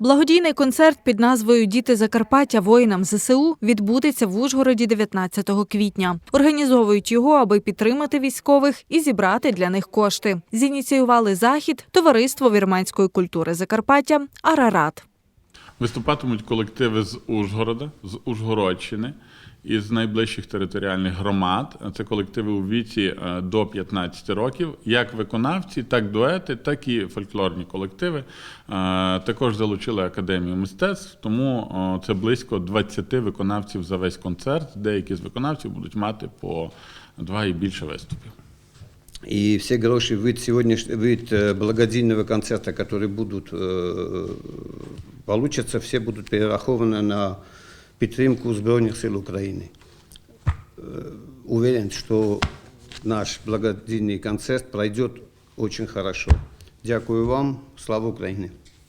Благодійний концерт під назвою Діти Закарпаття воїнам ЗСУ відбудеться в Ужгороді 19 квітня. Організовують його, аби підтримати військових і зібрати для них кошти. Зініціювали захід Товариство вірменської культури Закарпаття Арарат. Виступатимуть колективи з Ужгорода, з Ужгородщини і з найближчих територіальних громад. Це колективи у віці е, до 15 років, як виконавці, так дуети, так і фольклорні колективи. Е, Також залучили академію мистецтв, тому е, це близько 20 виконавців за весь концерт. Деякі з виконавців будуть мати по два і більше виступів. И все гроши вид, сегодняш... вид э, благодійного концерта, которые будут, э, получатся, все будут перерахованы на підтримку Збройних сил України. Э, Уверен, что наш благодійний концерт пройдет очень хорошо. Дякую вам. Слава Україні!